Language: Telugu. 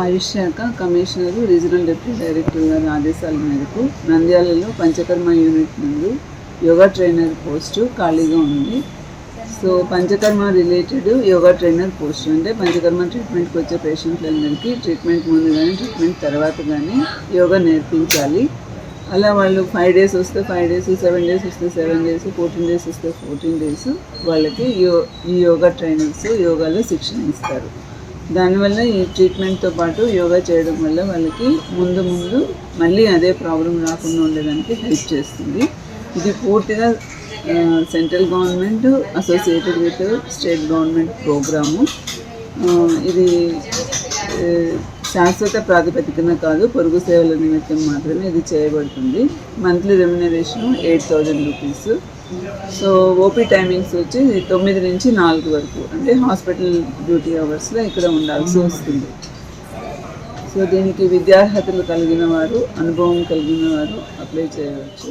ఆయుష్ శాఖ కమిషనర్ రీజనల్ డిప్యూటీ డైరెక్టర్ గారి ఆదేశాల మేరకు నంద్యాలలో పంచకర్మ యూనిట్ నందు యోగా ట్రైనర్ పోస్టు ఖాళీగా ఉంది. So panchakarma related yoga trainer post అంటే పంచకర్మ ట్రీట్మెంట్కి వచ్చే పేషెంట్లందరికీ ట్రీట్మెంట్ ముందు కానీ ట్రీట్మెంట్ తర్వాత కానీ యోగా నేర్పించాలి. అలా వాళ్ళు ఫైవ్ డేస్ వస్తే ఫైవ్ డేస్ సెవెన్ డేస్ వస్తే సెవెన్ డేస్ ఫోర్టీన్ డేస్ వస్తే ఫోర్టీన్ డేస్ వాళ్ళకి యో ఈ యోగా ట్రైనర్స్ యోగాలో శిక్షణ ఇస్తారు. దానివల్ల ఈ ట్రీట్మెంట్తో పాటు యోగా చేయడం వల్ల వాళ్ళకి ముందు ముందు మళ్ళీ అదే ప్రాబ్లం రాకుండా ఉండడానికి హెల్ప్ చేస్తుంది. ఇది పూర్తిగా central government associated with state government program ఇది శాశ్వత ప్రాతిపదికన కాదు పొరుగు సేవల నిమిత్తం మాత్రమే ఇది చేయబడుతుంది. Monthly remuneration eight thousand rupees so OP timings వచ్చి తొమ్మిది నుంచి నాలుగు వరకు అంటే హాస్పిటల్ డ్యూటీ అవర్స్లో ఇక్కడ ఉండాల్సి వస్తుంది. సో దీనికి విద్యార్హతలు కలిగిన వారు అనుభవం కలిగిన వారు అప్లై చేయవచ్చు.